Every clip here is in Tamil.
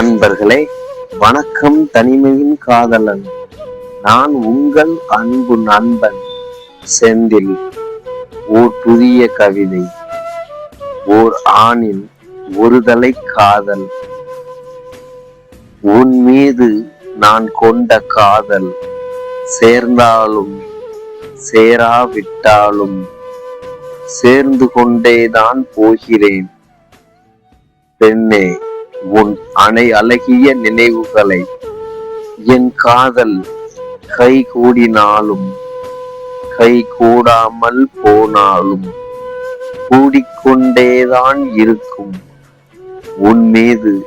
அன்பர்களே வணக்கம் தனிமையின் காதலன். நான் உங்கள் அன்பு நண்பன் செந்தில் ஓர் புதிய கவிதை. ஓர் ஆணின் ஒருதலை காதல். உன் மீது நான் கொண்ட காதல் சேர்ந்தாலும் சேராவிட்டாலும் சேர்ந்து கொண்டேதான் போகிறேன். பெண்ணே உன் அணை அழகிய நினைவுகளை என் காதல் கை கூடினாலும் கை கூடாமல் போனாலும் கூடிக்கொண்டேதான் இருக்கும். உன் மீது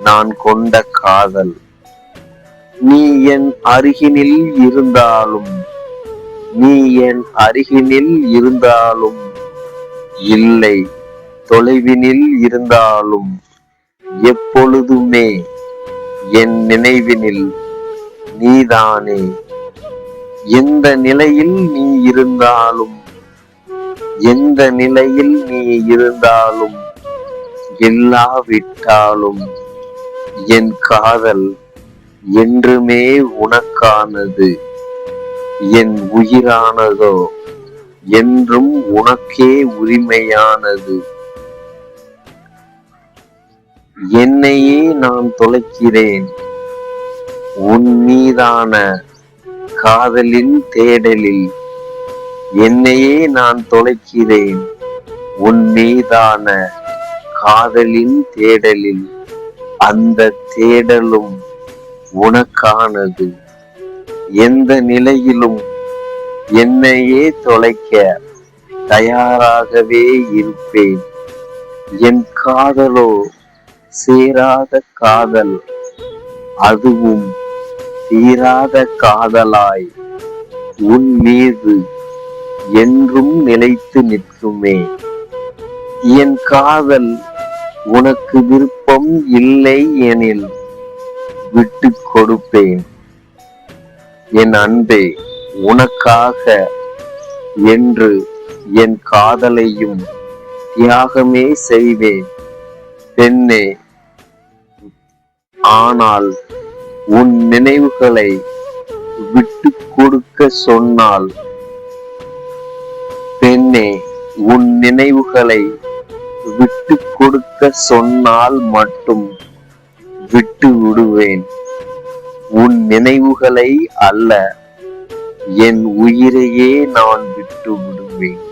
நான் கொண்ட காதல் நீ என் அருகினில் இருந்தாலும் நீ என் அருகினில் இருந்தாலும் இல்லை தொலைவினில் இருந்தாலும் எப்பொழுதுமே என் நினைவினில் நீதானே. எந்த நிலையில் நீ இருந்தாலும் எந்த நிலையில் நீ இருந்தாலும் இல்லாவிட்டாலும் என் காதல் என்றுமே உனக்கானது. என் உயிரானதோ என்றும் உனக்கே உரிமையானது. என்னையே நான் தொலைக்கிறேன். உன் மீதான காதலின் தேடலில் என்னையே நான் தொலைக்கிறேன். உன் மீதான காதலின் தேடலில் அந்த தேடலும் உனக்கானது. எந்த நிலையிலும் என்னையே தொலைக்க தயாராகவே இருப்பேன். என் காதலோ சேராத காதல் அதுவும் தீராத காதலாய் உன் மீது என்றும் நிலைத்து நிற்குமே. என் காதல் உனக்கு விருப்பம் இல்லை எனில் விட்டு கொடுப்பேன். என் அன்பே உனக்காக என்று என் காதலையும் தியாகமே செய்வேன். பெண்ணே ஆனால் உன் நினைவுகளை விட்டு கொடுக்க சொன்னால் பெண்ணே உன் நினைவுகளை விட்டு கொடுக்க சொன்னால் மட்டும் விட்டு விடுவேன். உன் நினைவுகளை அல்ல என் உயிரையே நான் விட்டு விடுவேன்.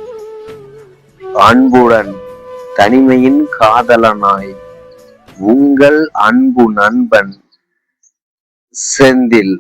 அன்புடன் தனிமையின் காதலனாய் உங்கள் அன்பு நண்பன் செந்தில்.